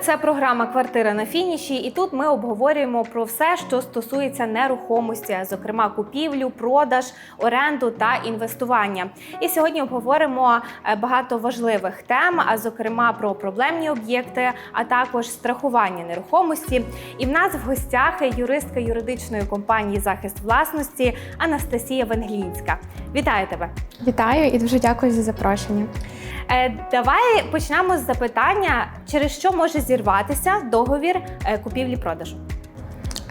Це програма Квартира на фініші. І тут ми обговорюємо про все, що стосується нерухомості, зокрема купівлю, продаж, оренду та інвестування. І сьогодні обговоримо е, багато важливих тем, а зокрема про проблемні об'єкти, а також страхування нерухомості. І в нас в гостях юристка юридичної компанії захист власності Анастасія Венглінська. Вітаю тебе! Вітаю і дуже дякую за запрошення. Е, Давай почнемо з запитання, через що може зірватися договір е, купівлі-продажу.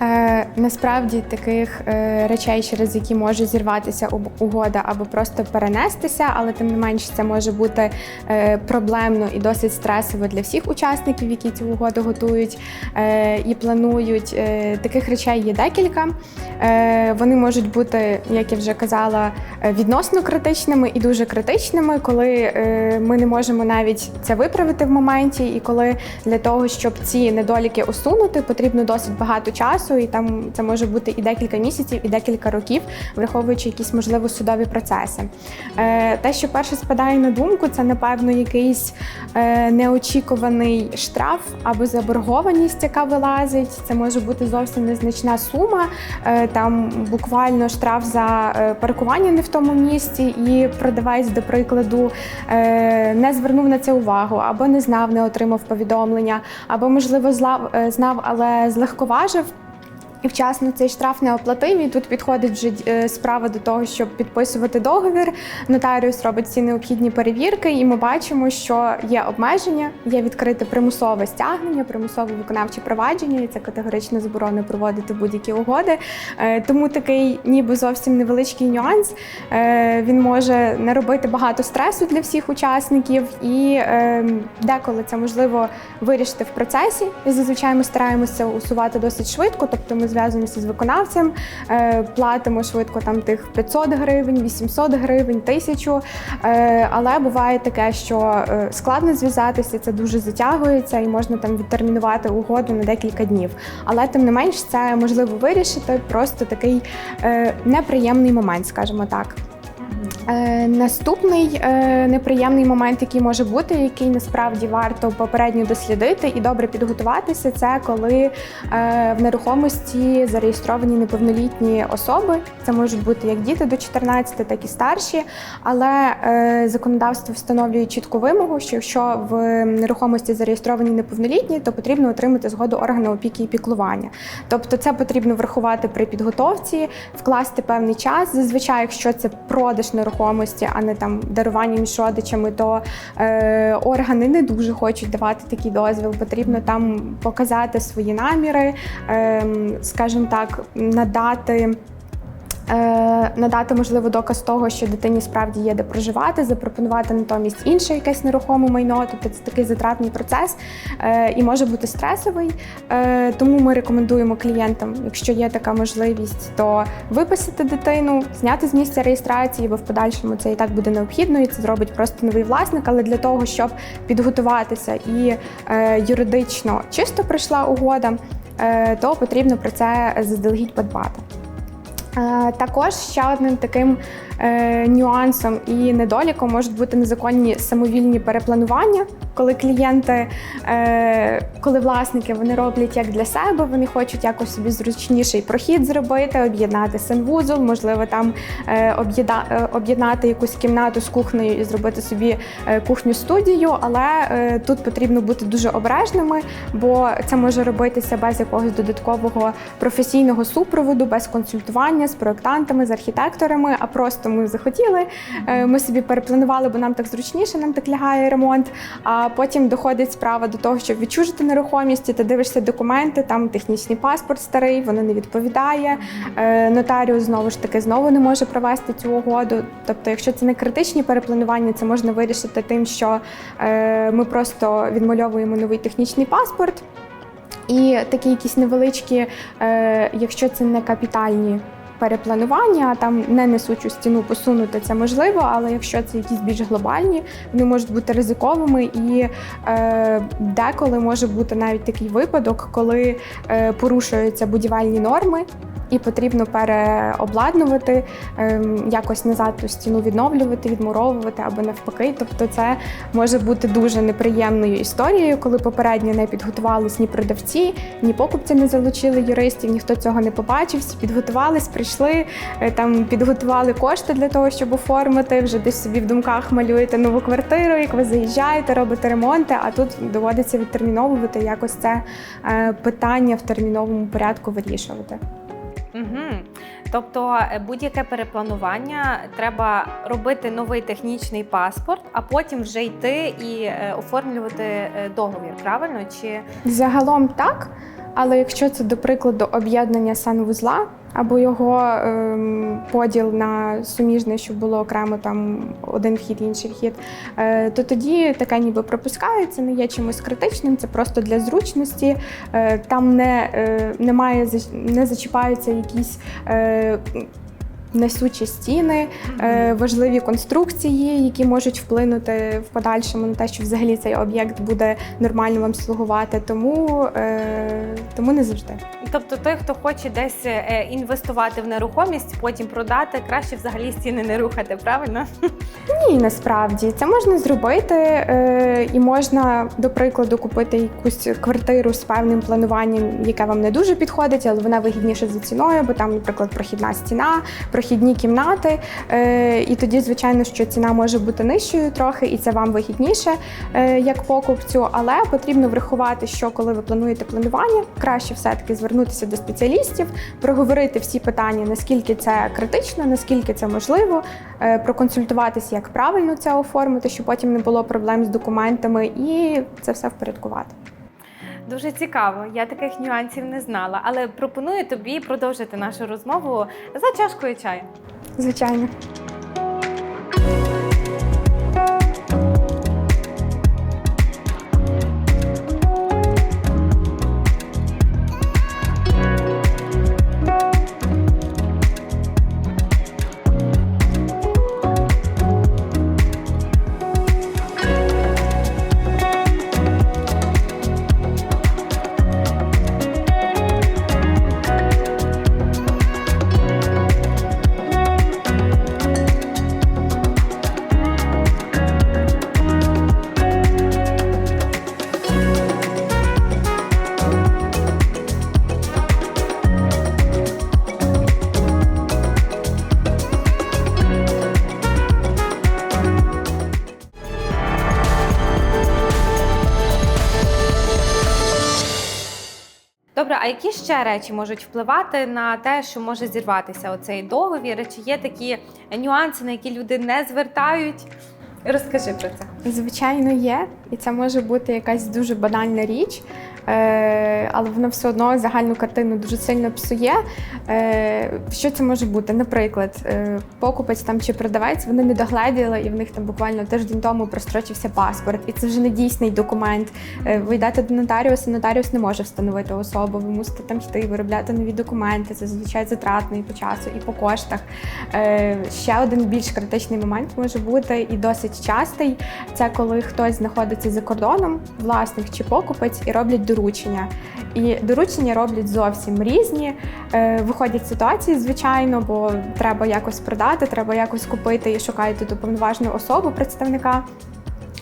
Е, насправді таких е, речей, через які може зірватися угода або просто перенестися, але тим не менш це може бути е, проблемно і досить стресово для всіх учасників, які цю угоду готують е, і планують. Е, таких речей є декілька. Е, вони можуть бути, як я вже казала, відносно критичними і дуже критичними, коли е, ми не можемо навіть це виправити в моменті, і коли для того, щоб ці недоліки усунути, потрібно досить багато часу, і там це може бути і декілька місяців, і декілька років, враховуючи якісь можливо судові процеси. Е, Те, що перше спадає на думку, це напевно якийсь е, неочікуваний штраф або заборгованість, яка вилазить. Це може бути зовсім незначна сума. Е, Там буквально штраф за паркування не в тому місці, і продавець, до прикладу, не звернув на це увагу, або не знав, не отримав повідомлення, або можливо знав, але злегковажив. І вчасно цей штраф не оплатив, і тут підходить вже е, справа до того, щоб підписувати договір. Нотаріус робить всі необхідні перевірки, і ми бачимо, що є обмеження, є відкрите примусове стягнення, примусове виконавче провадження, і це категорично заборонено проводити будь-які угоди. Е, Тому такий, ніби зовсім невеличкий нюанс. Е, Він може не робити багато стресу для всіх учасників, і деколи це можливо вирішити в процесі. І зазвичай ми стараємося усувати досить швидко, тобто ми зв'язуємося з виконавцем, е, платимо швидко там тих 500 гривень, 800 гривень, 1000. Е, Але буває таке, що е, складно зв'язатися, це дуже затягується і можна там відтермінувати угоду на декілька днів. Але тим не менш це можливо вирішити, просто такий неприємний момент, скажімо так. Е, наступний е, неприємний момент, який може бути, який насправді варто попередньо дослідити і добре підготуватися, це коли е, в нерухомості зареєстровані неповнолітні особи. Це можуть бути як діти до 14, так і старші. Але законодавство встановлює чітку вимогу, що якщо в нерухомості зареєстровані неповнолітні, то потрібно отримати згоду органу опіки і піклування. Тобто, це потрібно врахувати при підготовці, вкласти певний час. Зазвичай, якщо це продаж нерухомості, а не там дарування між родичами, то е, органи не дуже хочуть давати такий дозвіл. Потрібно там показати свої наміри, е, скажімо так, надати. Е, Надати можливо доказ того, що дитині справді є де проживати, запропонувати натомість інше якесь нерухоме майно. Тобто це такий затратний процес е, і може бути стресовий. Е, Тому ми рекомендуємо клієнтам, якщо є така можливість, то виписати дитину, зняти з місця реєстрації, бо в подальшому це і так буде необхідно, і це зробить просто новий власник. Але для того, щоб підготуватися і юридично чисто прийшла угода, то потрібно про це заздалегідь подбати. Е, Також ще одним таким нюансом і недоліком можуть бути незаконні самовільні перепланування, коли клієнти, е, коли власники вони роблять як для себе, вони хочуть якось собі зручніший прохід зробити, об'єднати санвузол, можливо, там е, е, об'єднати якусь кімнату з кухнею і зробити собі е, кухню-студію. Але е, тут потрібно бути дуже обережними, бо це може робитися без якогось додаткового професійного супроводу, без консультування з проектантами, з архітекторами. А просто ми захотіли, е, ми собі перепланували, бо нам так зручніше, нам так лягає ремонт. А потім доходить справа до того, щоб відчужити нерухомість, і ти дивишся документи, там технічний паспорт старий, воно не відповідає. Е, Нотаріус знову ж таки знову не може провести цю угоду. Тобто, якщо це не критичні перепланування, це можна вирішити тим, що е, ми просто відмальовуємо новий технічний паспорт. І такі якісь невеличкі, якщо це не капітальні перепланування, там не несучу стіну посунути, це можливо, але якщо це якісь більш глобальні, вони можуть бути ризиковими і е, деколи може бути навіть такий випадок, коли е, порушуються будівельні норми. І потрібно переобладнувати, ем, якось назад ту стіну відновлювати, відмуровувати або навпаки. Тобто, це може бути дуже неприємною історією, коли попередньо не підготувались ні продавці, ні покупці не залучили юристів, ніхто цього не побачив. Підготувались, прийшли е, там, підготували кошти для того, щоб оформити. Вже десь собі в думках малюєте нову квартиру, як ви заїжджаєте, робите ремонти. А тут доводиться відтерміновувати якось це е, питання в терміновому порядку вирішувати. Угу. Тобто е, будь-яке перепланування треба робити новий технічний паспорт, а потім вже йти і е, оформлювати е, договір. Правильно? Чи Загалом так, але якщо це, до прикладу, об'єднання санвузла або його ем, поділ на суміжне, щоб було окремо там один вхід, інший вхід, е, то тоді таке ніби пропускається, не є чимось критичним, це просто для зручності. Е, там не, е, немає, не зачіпаються якісь. Е, Несучі стіни, е, важливі конструкції, які можуть вплинути в подальшому на те, що взагалі цей об'єкт буде нормально вам слугувати. Тому, е, тому не завжди. тобто той, хто хоче десь е, інвестувати в нерухомість, потім продати, краще взагалі стіни не рухати, правильно? Ні, насправді це можна зробити, і можна, до прикладу, купити якусь квартиру з певним плануванням, яке вам не дуже підходить, але вона вигідніша за ціною, бо там, наприклад, прохідна стіна, прохідні кімнати. Е, і тоді, звичайно, що ціна може бути нижчою трохи, і це вам вигідніше е, як покупцю. Але потрібно врахувати, що коли ви плануєте планування, краще все-таки звернутися до спеціалістів, проговорити всі питання, наскільки це критично, наскільки це можливо, е, проконсультуватися, як правильно це оформити, щоб потім не було проблем з документами, і це все впорядкувати. Дуже цікаво. Я таких нюансів не знала, але пропоную тобі продовжити нашу розмову за чашкою чаю. Звичайно. Ще речі можуть впливати на те, що може зірватися оцей договір? Чи є такі нюанси, на які люди не звертають? Розкажи про це. Звичайно, є, і це може бути якась дуже банальна річ, але воно все одно загальну картину дуже сильно псує. Е, Що це може бути? Наприклад, е, покупець там чи продавець вони не догледіли, і в них там буквально тиждень тому прострочився паспорт, і це вже не дійсний документ. Е, Ви йдете до нотаріуса, нотаріус не може встановити особу. Ви мусите там йти, виробляти нові документи. Це зазвичай затратно і по часу, і по коштах. Е, Ще один більш критичний момент може бути і досить частий. Це коли хтось знаходиться за кордоном, власник чи покупець, і роблять доручення. І доручення роблять зовсім різні. Е, Виходять ситуації, звичайно, бо треба якось продати, треба якось купити і шукаєте доповноважну особу представника.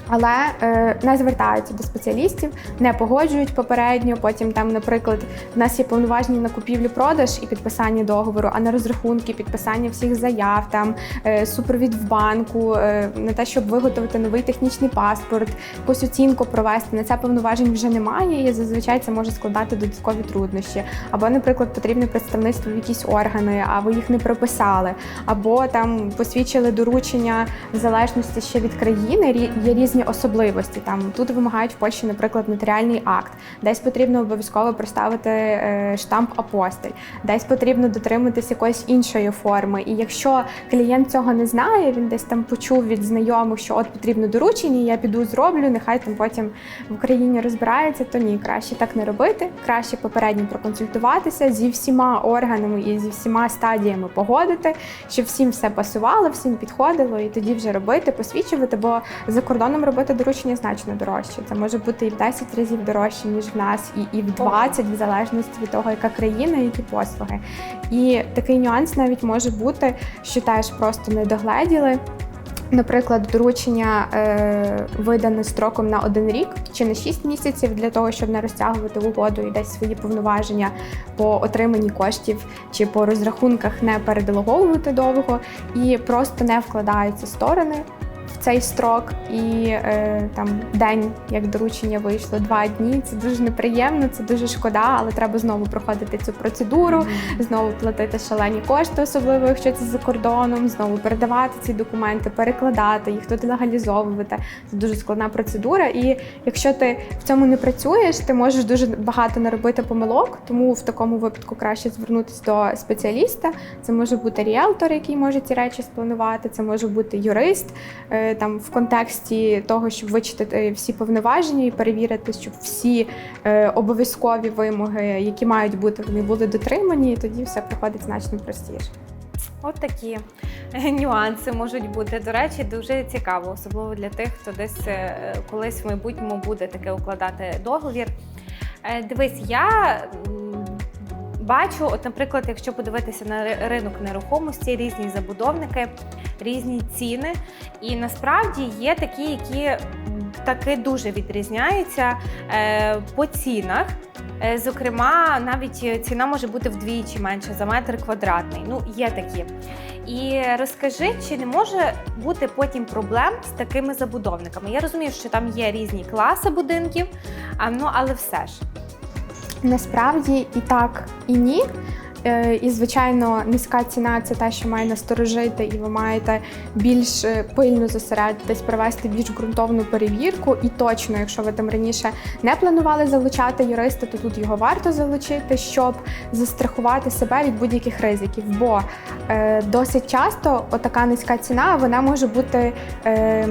Але е, не звертаються до спеціалістів, не погоджують попередньо. Потім там, наприклад, в нас є повноваження на купівлю-продаж і підписання договору, а на розрахунки, підписання всіх заяв, там е, супровід в банку, е, на те, щоб виготовити новий технічний паспорт, якусь оцінку провести. На це повноважень вже немає, і зазвичай це може складати додаткові труднощі. Або, наприклад, потрібне представництво в якісь органи, а ви їх не прописали, або там посвідчили доручення в залежності ще від країни. Є різні особливості. Там тут вимагають в Польщі, наприклад, нотаріальний акт, десь потрібно обов'язково проставити е, штамп апостиль, десь потрібно дотриматись якоїсь іншої форми. І якщо клієнт цього не знає, він десь там почув від знайомих, що от потрібно доручення, я піду зроблю, нехай там потім в Україні розбирається, то ні, краще так не робити. Краще попередньо проконсультуватися зі всіма органами і зі всіма стадіями погодити, щоб всім все пасувало, всім підходило, і тоді вже робити, посвідчувати. Бо за кордоном там робити доручення значно дорожче. Це може бути і в 10 разів дорожче, ніж в нас, і, і в 20, в залежності від того, яка країна, які послуги. І такий нюанс навіть може бути, що теж просто не догледіли. Наприклад, доручення е, видане строком на один рік чи на 6 місяців для того, щоб не розтягувати угоду і десь свої повноваження по отриманні коштів чи по розрахунках не переделеговувати довго, і просто не вкладаються сторони цей строк. І е, там день, як доручення вийшло, два дні. Це дуже неприємно, це дуже шкода, але треба знову проходити цю процедуру знову платити шалені кошти, особливо якщо це за кордоном, знову передавати ці документи, перекладати їх тут легалізовувати. Це дуже складна процедура. І якщо ти в цьому не працюєш, ти можеш дуже багато наробити помилок. Тому в такому випадку краще звернутися до спеціаліста. Це може бути ріелтор, який може ці речі спланувати. Це може бути юрист е, там в контексті того, щоб вичитати всі повноваження і перевірити, щоб всі е, обов'язкові вимоги, які мають бути, вони були дотримані, і тоді все проходить значно простіше. От такі е, нюанси можуть бути. До речі, дуже цікаво, особливо для тих, хто десь е, колись в майбутньому буде таке укладати договір. Е, Дивись, я бачу, от, наприклад, якщо подивитися на ринок нерухомості, різні забудовники, різні ціни. І насправді є такі, які таки дуже відрізняються е, по цінах. Е, Зокрема, навіть ціна може бути вдвічі менша за метр квадратний. Ну, є такі. І розкажи, чи не може бути потім проблем з такими забудовниками? Я розумію, що там є різні класи будинків, ну але все ж. Насправді і так, і ні. Е, І, звичайно, низька ціна це те, що має насторожити, і ви маєте більш е, пильно зосередитись, провести більш ґрунтовну перевірку. І точно, якщо ви там раніше не планували залучати юриста, то тут його варто залучити, щоб застрахувати себе від будь-яких ризиків. Бо е, досить часто отака низька ціна вона може бути е,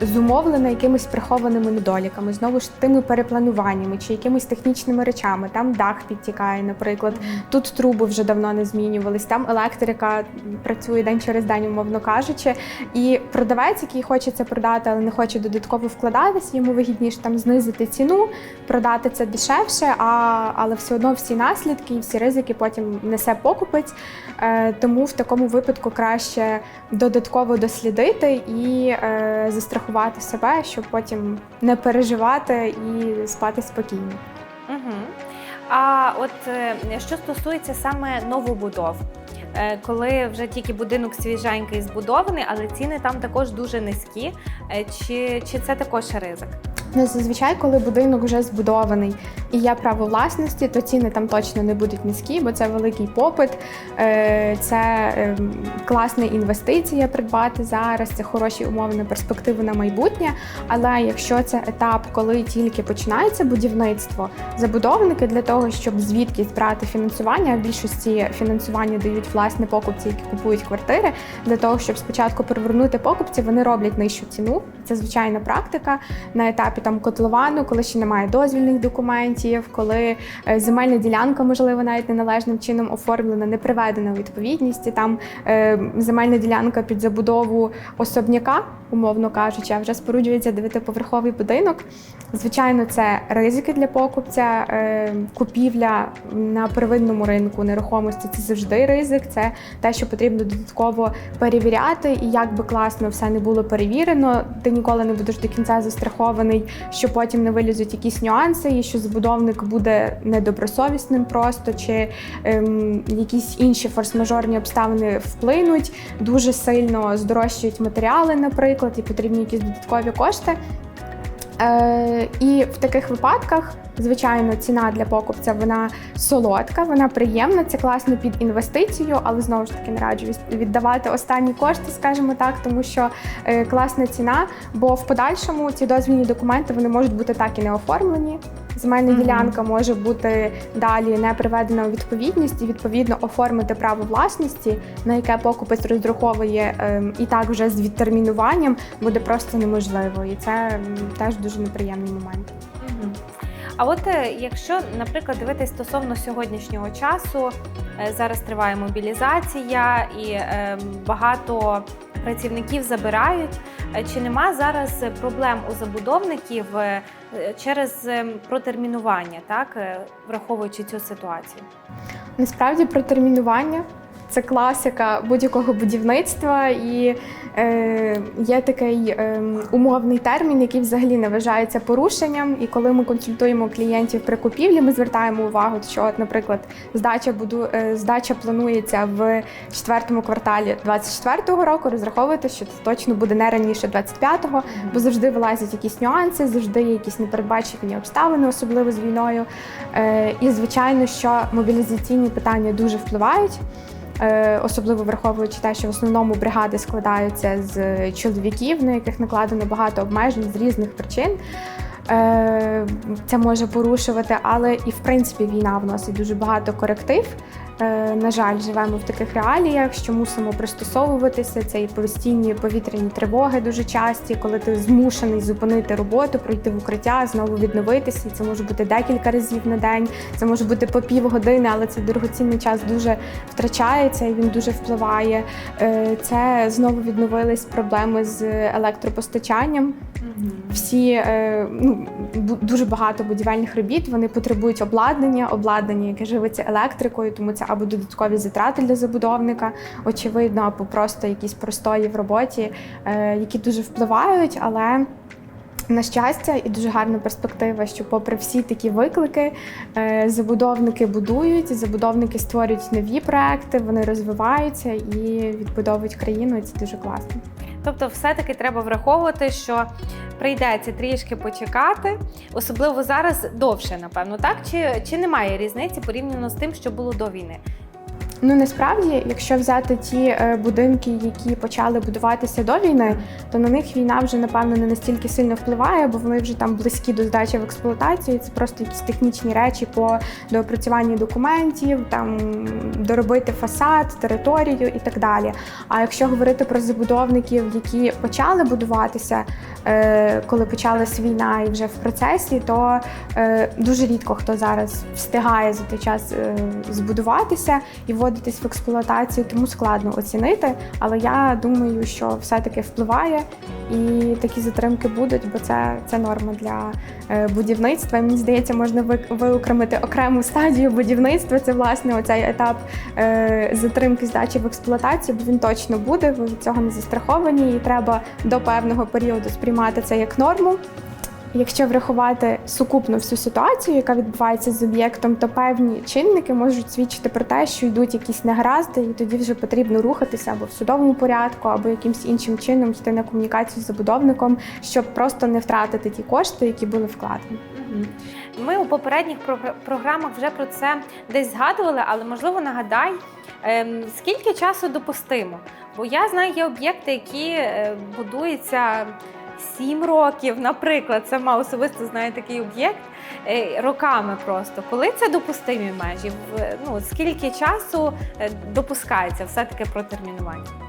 зумовлена якимись прихованими недоліками, знову ж тими переплануваннями чи якимись технічними речами. Там дах підтікає, наприклад. Тут труби вже давно не змінювались. Там електрика працює день через день, умовно кажучи. І продавець, який хоче це продати, але не хоче додатково вкладатися, йому вигідніше там знизити ціну, продати це дешевше, а, але все одно всі наслідки і всі ризики потім несе покупець. Е, тому в такому випадку краще додатково дослідити і е, застрахувати себе, щоб потім не переживати і спати спокійно. А от е, що стосується саме новобудов, е, коли вже тільки будинок свіженький збудований, але ціни там також дуже низькі. е, Чи, чи це також ризик? Зазвичай, коли будинок вже збудований і є право власності, то ціни там точно не будуть низькі, бо це великий попит, е, це ем, класна інвестиція придбати зараз, це хороші умови на перспективу на майбутнє. Але якщо це етап, коли тільки починається будівництво, забудовники для того, щоб звідкись брати фінансування, в більшості фінансування дають власне покупці, які купують квартири, для того, щоб спочатку привернути покупців, вони роблять нижчу ціну. Це звичайна практика на етапі там котловану, коли ще немає дозвільних документів, коли е, земельна ділянка, можливо, навіть неналежним чином оформлена, не приведена у відповідність. Там е, земельна ділянка під забудову особняка, умовно кажучи, а вже споруджується дев'ятиповерховий будинок. Звичайно, це ризики для покупця, е, купівля на первинному ринку нерухомості це завжди ризик. Це те, що потрібно додатково перевіряти. І як би класно все не було перевірено, ти ніколи не будеш до кінця застрахований, що потім не вилізуть якісь нюанси, і що забудовник буде недобросовісним просто, чи ем, якісь інші форс-мажорні обставини вплинуть, дуже сильно здорожчують матеріали, наприклад, і потрібні якісь додаткові кошти. Е, і в таких випадках, звичайно, ціна для покупця вона солодка, вона приємна, це класно під інвестицію, але знову ж таки не раджу віддавати останні кошти, скажімо так, тому що е, класна ціна, бо в подальшому ці дозвільні документи вони можуть бути так і не оформлені. Земельна Мгм. ділянка може бути далі не приведена у відповідність, і відповідно оформити право власності, на яке покупець розраховує ем, і так вже з відтермінуванням, буде просто неможливо. І це м, теж дуже неприємний момент. А от е, якщо, наприклад, дивитись стосовно сьогоднішнього часу, е, зараз триває мобілізація і е, багато працівників забирають. Е, Чи нема зараз проблем у забудовників через е, протермінування, так враховуючи цю ситуацію? Насправді протермінування це класика будь-якого будівництва, і е, є такий е, умовний термін, який взагалі не вважається порушенням. І коли ми консультуємо клієнтів при купівлі, ми звертаємо увагу, що, от, наприклад, здача буду е, здача планується в четвертому кварталі 24-го року. Розраховуйте, що це точно буде не раніше 25-го, бо завжди вилазять якісь нюанси, завжди є якісь непередбачувані обставини, особливо з війною. Е, і звичайно, що мобілізаційні питання дуже впливають. Е, Особливо враховуючи те, що в основному бригади складаються з чоловіків, на яких накладено багато обмежень з різних причин. Е, Це може порушувати, але і в принципі війна вносить дуже багато коректив. Е, На жаль, живемо в таких реаліях, що мусимо пристосовуватися. Це і постійні повітряні тривоги дуже часті, коли ти змушений зупинити роботу, пройти в укриття, знову відновитися. Це може бути декілька разів на день, це може бути по півгодини, але цей дорогоцінний час дуже втрачається і він дуже впливає. Е, Це знову відновились проблеми з електропостачанням. Всі е, ну дуже багато будівельних робіт. Вони потребують обладнання, обладнання, яке живиться електрикою, тому це або додаткові затрати для забудовника, очевидно, або просто якісь простої в роботі, е, які дуже впливають, але. На щастя, і дуже гарна перспектива, що, попри всі такі виклики, е, забудовники будують, забудовники створюють нові проекти, вони розвиваються і відбудовують країну. І це дуже класно. Тобто, все-таки треба враховувати, що прийдеться трішки почекати, особливо зараз довше, напевно, так? Чи, чи немає різниці порівняно з тим, що було до війни? Ну насправді, якщо взяти ті е, будинки, які почали будуватися до війни, то на них війна вже напевно не настільки сильно впливає, бо вони вже там близькі до здачі в експлуатацію. Це просто якісь технічні речі по доопрацюванню документів, там доробити фасад, територію і так далі. А якщо говорити про забудовників, які почали будуватися, коли почалась війна і вже в процесі, то е, дуже рідко хто зараз встигає за той час е, збудуватися і вводитись в експлуатацію, тому складно оцінити. Але я думаю, що все-таки впливає і такі затримки будуть, бо це, це норма для е, будівництва. Мені здається, можна ви- виокремити окрему стадію будівництва. Це власне оцей етап е, затримки здачі в експлуатацію, бо він точно буде. Ви від цього не застраховані, і треба до певного періоду сприймати це як норму. Якщо врахувати сукупну всю ситуацію, яка відбувається з об'єктом, то певні чинники можуть свідчити про те, що йдуть якісь негаразди, і тоді вже потрібно рухатися або в судовому порядку, або якимось іншим чином йти на комунікацію з забудовником, щоб просто не втратити ті кошти, які були вкладені. Ми у попередніх програ- програмах вже про це десь згадували, але можливо нагадай, ем, скільки часу допустимо? Бо я знаю, є об'єкти, які е, будуються 7 років, наприклад, сама особисто знаю такий об'єкт е, роками просто. Коли це допустимі межі? Ну, скільки часу е, допускається все-таки протермінування?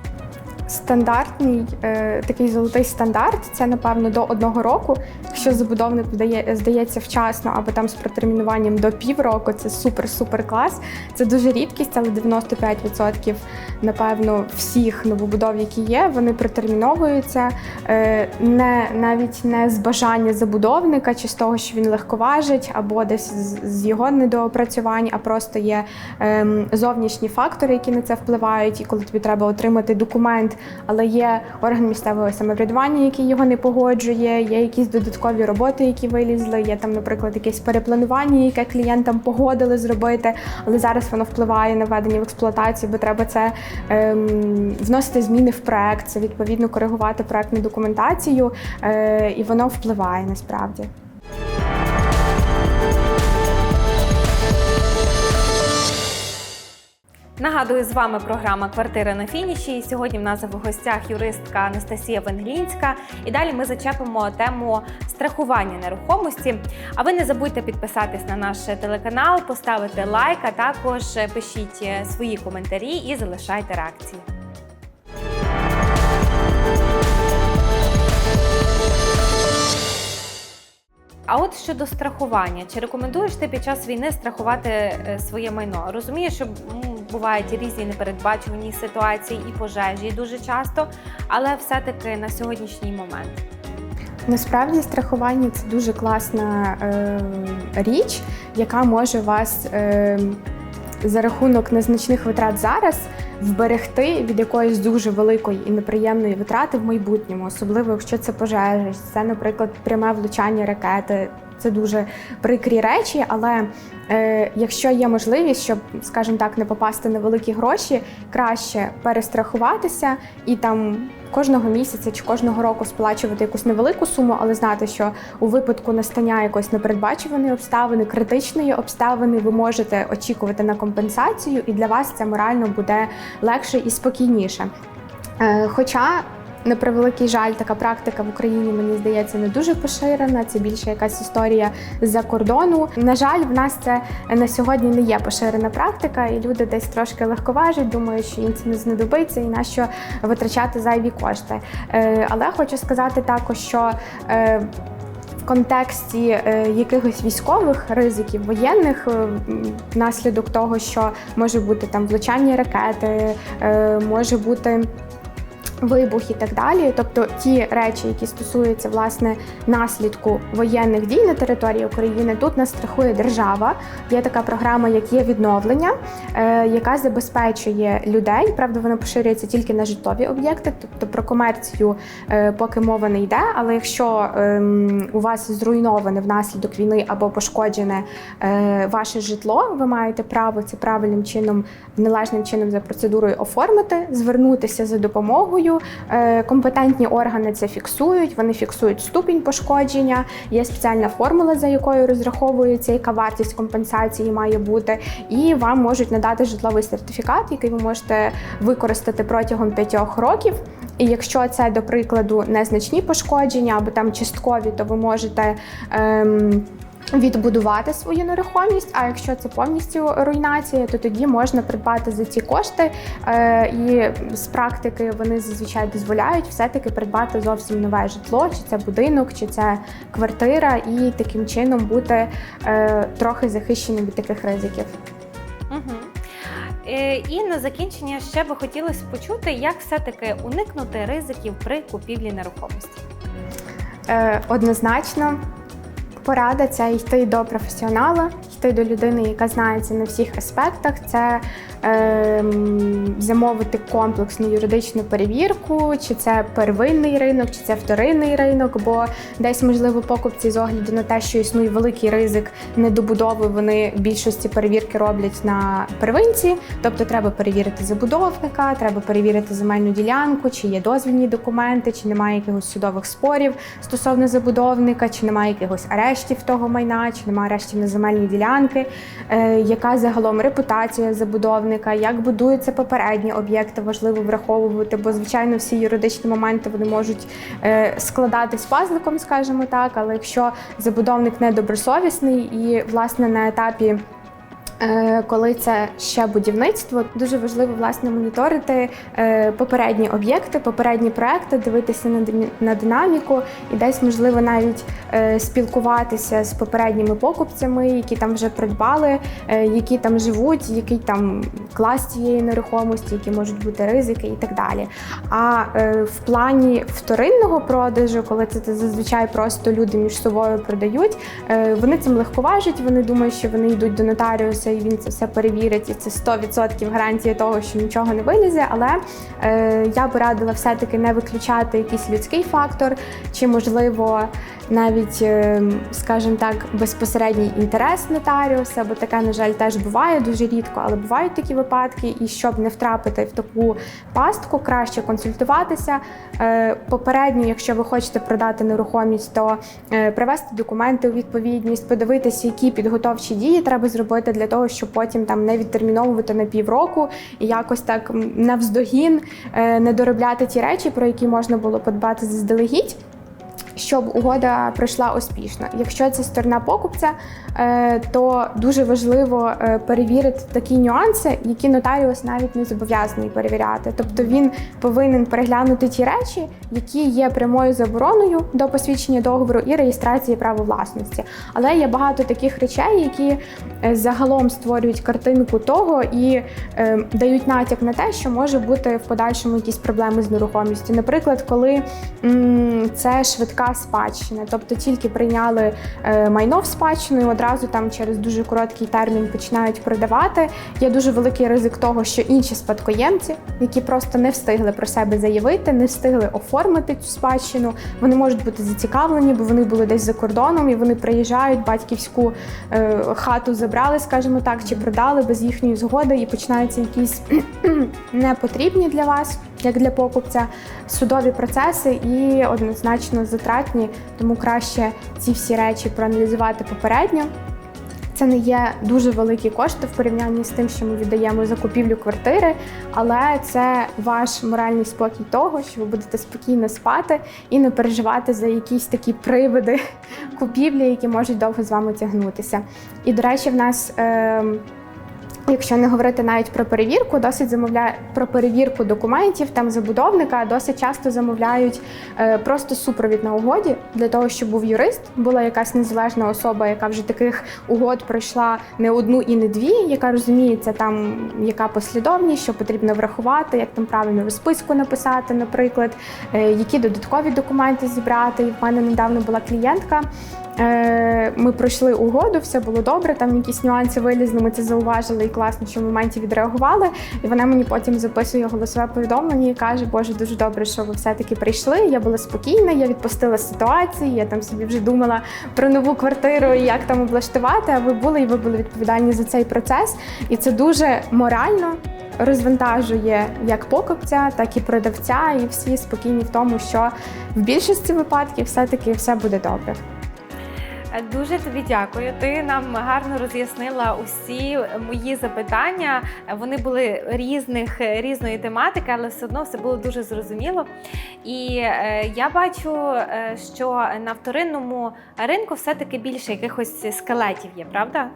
Стандартний е, такий золотий стандарт це напевно до одного року. Якщо забудовник вдає, здається вчасно або там з протермінуванням до півроку, це супер-супер клас. Це дуже рідкість, але 95% напевно всіх новобудов, які є, вони протерміновуються е, не навіть не з бажання забудовника чи з того, що він легковажить, або десь з, його недоопрацювань, а просто є ем, зовнішні фактори, які на це впливають, і коли тобі треба отримати документ, але є орган місцевого самоврядування, який його не погоджує, є якісь додаткові роботи, які вилізли. Є там, наприклад, якесь перепланування, яке клієнтам погодили зробити, але зараз воно впливає на введення в експлуатацію, бо треба це ем, вносити зміни в проект, це відповідно коригувати проектну документацію, е, і воно впливає насправді. Нагадую, з вами програма Квартира на фініші. І сьогодні в нас в гостях юристка Анастасія Венглінська. І далі ми зачепимо тему страхування нерухомості. А ви не забудьте підписатись на наш телеканал, поставити лайк, а також пишіть свої коментарі і залишайте реакції. А от щодо страхування, чи рекомендуєш ти під час війни страхувати е, своє майно? Розумієш, що бувають різні непередбачувані ситуації і пожежі дуже часто, але все-таки на сьогоднішній момент. Насправді страхування це дуже класна е, річ, яка може вас е, за рахунок незначних витрат зараз вберегти від якоїсь дуже великої і неприємної витрати в майбутньому, особливо якщо це пожежа, це, наприклад, пряме влучання ракети. Це дуже прикрі речі, але е, якщо є можливість, щоб, скажімо так, не попасти на великі гроші, краще перестрахуватися і там кожного місяця чи кожного року сплачувати якусь невелику суму, але знати, що у випадку настання якоїсь непередбачуваної обставини, критичної обставини, ви можете очікувати на компенсацію, і для вас це морально буде легше і спокійніше. Е, Хоча на превеликий жаль, така практика в Україні, мені здається, не дуже поширена. Це більше якась історія з-за кордону. На жаль, в нас це на сьогодні не є поширена практика, і люди десь трошки легковажать, думають, що їм це не знадобиться і на що витрачати зайві кошти. Е, Але хочу сказати також, що е, контексті е, якихось військових ризиків воєнних, внаслідок того, що може бути там влучання ракети, може бути. Вибух і так далі, тобто ті речі, які стосуються власне наслідку воєнних дій на території України, тут нас страхує держава. Є така програма, як є відновлення, е, яка забезпечує людей. Правда, вона поширюється тільки на житлові об'єкти, тобто про комерцію е, поки мова не йде. Але якщо ем, у вас зруйноване внаслідок війни або пошкоджене е, ваше житло, ви маєте право це правильним чином, належним чином за процедурою оформити, звернутися за допомогою. Е, Компетентні органи це фіксують, вони фіксують ступінь пошкодження. Є спеціальна формула, за якою розраховується, яка вартість компенсації має бути, і вам можуть надати житловий сертифікат, який ви можете використати протягом п'ятьох років. І якщо це, до прикладу, незначні пошкодження або там часткові, то ви можете. Ем, Відбудувати свою нерухомість, а якщо це повністю руйнація, то тоді можна придбати за ці кошти. Е, і з практики вони зазвичай дозволяють все-таки придбати зовсім нове житло, чи це будинок, чи це квартира, і таким чином бути е, трохи захищеним від таких ризиків. Угу. І на закінчення ще би хотілося почути, як все-таки уникнути ризиків при купівлі нерухомості. Однозначно порада це йти до професіонала, йти до людини, яка знається на всіх аспектах. Це замовити комплексну юридичну перевірку, чи це первинний ринок, чи це вторинний ринок, бо десь можливо покупці з огляду на те, що існує великий ризик недобудови, вони в більшості перевірки роблять на первинці. Тобто треба перевірити забудовника, треба перевірити земельну ділянку, чи є дозвільні документи, чи немає якихось судових спорів стосовно забудовника, чи немає якихось арештів того майна, чи немає арештів на земельні ділянки, е, яка загалом репутація забудовника, як будуються попередні об'єкти, важливо враховувати, бо звичайно всі юридичні моменти вони можуть е, складатись пазликом, скажімо так. Але якщо забудовник недобросовісний і власне на етапі. Е, Коли це ще будівництво, дуже важливо власне моніторити е, попередні об'єкти, попередні проекти, дивитися на динамі- на динаміку і десь можливо навіть е, спілкуватися з попередніми покупцями, які там вже придбали, які там живуть, який там клас цієї нерухомості, які можуть бути ризики і так далі. А в плані вторинного продажу, коли це, зазвичай просто люди між собою продають, вони цим легковажать, вони думають, що вони йдуть до нотаріуса і він це все перевірить, і це 100% гарантія того, що нічого не вилізе. Але е, я би радила все-таки не виключати якийсь людський фактор, чи можливо навіть, е, скажімо так, безпосередній інтерес нотаріуса, бо таке, на жаль, теж буває дуже рідко, але бувають такі випадки. І щоб не втрапити в таку пастку, краще консультуватися. Е, Попередньо, якщо ви хочете продати нерухомість, то е, привести документи у відповідність, подивитися, які підготовчі дії треба зробити для того, щоб потім там не відтерміновувати на півроку і якось так навздогін не доробляти ті речі, про які можна було подбати заздалегідь. Щоб угода пройшла успішно. Якщо це сторона покупця, е, то дуже важливо е, перевірити такі нюанси, які нотаріус навіть не зобов'язаний перевіряти. Тобто він повинен переглянути ті речі, які є прямою забороною до посвідчення договору і реєстрації права власності. Але є багато таких речей, які е, загалом створюють картинку того і дають натяк на те, що може бути в подальшому якісь проблеми з нерухомістю. Наприклад, коли це швидка спадщина, тобто тільки прийняли е, майно в спадщину і одразу там через дуже короткий термін починають продавати. Є дуже великий ризик того, що інші спадкоємці, які просто не встигли про себе заявити, не встигли оформити цю спадщину, вони можуть бути зацікавлені, бо вони були десь за кордоном і вони приїжджають, батьківську е, хату забрали, скажімо так, чи продали без їхньої згоди, і починаються якісь непотрібні для вас, як для покупця, судові процеси і однозначно затратні, тому краще ці всі речі проаналізувати попередньо. Це не є дуже великі кошти в порівнянні з тим, що ми віддаємо за купівлю квартири, але це ваш моральний спокій того, що ви будете спокійно спати і не переживати за якісь такі привиди купівлі, які можуть довго з вами тягнутися. І до речі, в нас. Е- Якщо не говорити навіть про перевірку, досить замовляє про перевірку документів там забудовника, досить часто замовляють е, просто супровід на угоді для того, щоб був юрист, була якась незалежна особа, яка вже таких угод пройшла не одну і не дві, яка розуміється там, яка послідовність, що потрібно врахувати, як там правильно розписку написати, наприклад, е, які додаткові документи зібрати. В мене недавно була клієнтка. Е, Ми пройшли угоду, все було добре. Там якісь нюанси вилізли. Ми це зауважили і класно, що в моменті відреагували. І вона мені потім записує голосове повідомлення і каже: Боже, дуже добре, що ви все-таки прийшли. Я була спокійна, я відпустила ситуацію. Я там собі вже думала про нову квартиру і як там облаштувати. А ви були і ви були відповідальні за цей процес. І це дуже морально. Розвантажує як покупця, так і продавця, і всі спокійні в тому, що в більшості випадків все-таки все буде добре. Е, Дуже тобі дякую. Ти нам гарно роз'яснила усі мої запитання. Е, Вони були різних різної тематики, але все одно все було дуже зрозуміло. І е, я бачу, е, що на вторинному ринку все-таки більше якихось скелетів є, правда?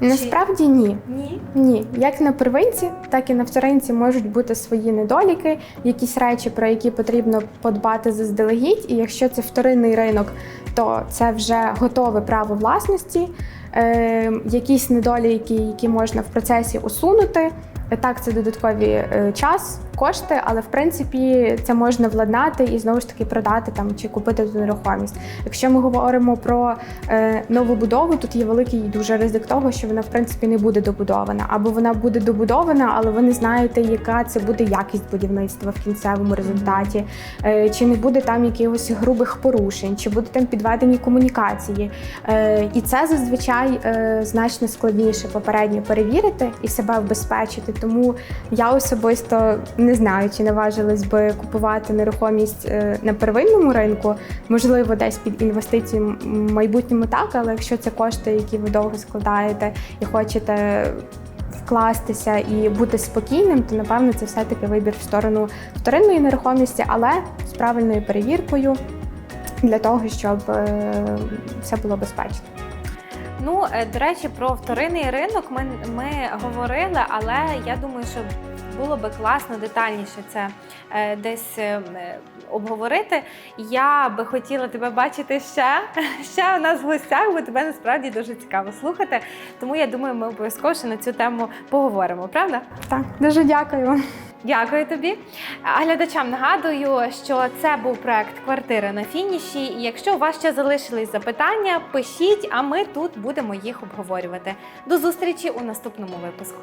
Насправді ні. Ні. Ні, як на первинці, так і на вторинці можуть бути свої недоліки, якісь речі, про які потрібно подбати заздалегідь. І якщо це вторинний ринок, то це вже готове право власності, е, якісь недоліки, які можна в процесі усунути. Так, це додатковий е, час, кошти, але в принципі це можна владнати і знову ж таки продати там чи купити ту нерухомість. Якщо ми говоримо про е, нову будову, тут є великий дуже ризик того, що вона в принципі не буде добудована, або вона буде добудована, але ви не знаєте, яка це буде якість будівництва в кінцевому результаті, е, чи не буде там якихось грубих порушень, чи будуть там підведені комунікації. Е, і це зазвичай е, значно складніше попередньо перевірити і себе вбезпечити. Тому я особисто не знаю, чи наважилась би купувати нерухомість е, на первинному ринку. Можливо, десь під інвестиції в майбутньому так, але якщо це кошти, які ви довго складаєте і хочете. Вкластися і бути спокійним, то напевно це все-таки вибір в сторону вторинної нерухомості, але з правильною перевіркою для того, щоб е, все було безпечно. Ну, е, до речі, про вторинний ринок ми, ми говорили, але я думаю, що було би класно детальніше це е, десь е, обговорити. Я би хотіла тебе бачити ще, ще у нас в гостях, бо тебе насправді дуже цікаво слухати. Тому я думаю, ми обов'язково ще на цю тему поговоримо, правда? Так, дуже дякую. Дякую тобі. А глядачам нагадую, що це був проект Квартира на фініші. І якщо у вас ще залишились запитання, пишіть, а ми тут будемо їх обговорювати. До зустрічі у наступному випуску.